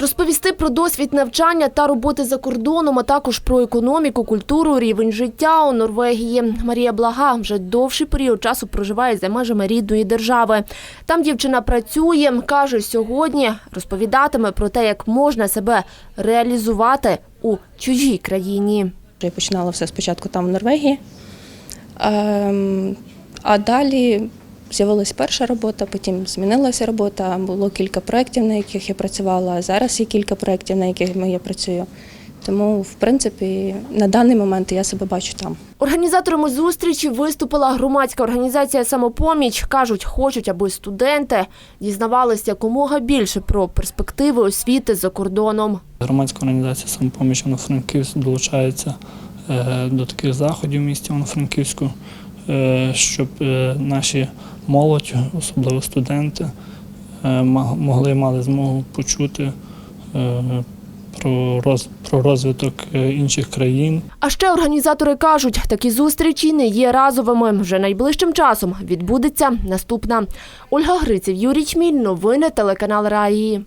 Розповісти про досвід навчання та роботи за кордоном, а також про економіку, культуру, рівень життя у Норвегії. Марія Блага вже довший період часу проживає за межами рідної держави. Там дівчина працює, каже, сьогодні розповідатиме про те, як можна себе реалізувати у чужій країні. Я починала все спочатку там в Норвегії, Ем, а далі з'явилася перша робота, потім змінилася робота. Було кілька проєктів, на яких я працювала. а Зараз є кілька проєктів, на яких я працюю. Тому, в принципі, на даний момент я себе бачу там. Організаторами зустрічі виступила громадська організація «Самопоміч». Кажуть, хочуть, аби студенти дізнавалися якомога більше про перспективи освіти за кордоном. Громадська організація «Самопоміч» Івано-Франківськ долучається е, до таких заходів в місті Івано-Франківську, е, щоб е, наші молодь, особливо студенти, е, могли мали змогу почути е, про, роз, розвиток е, інших країн, А ще організатори кажуть, такі зустрічі не є разовими. Вже найближчим часом відбудеться наступна. Ольга Гриців, Юрій Чміль. Новини телеканал Раї.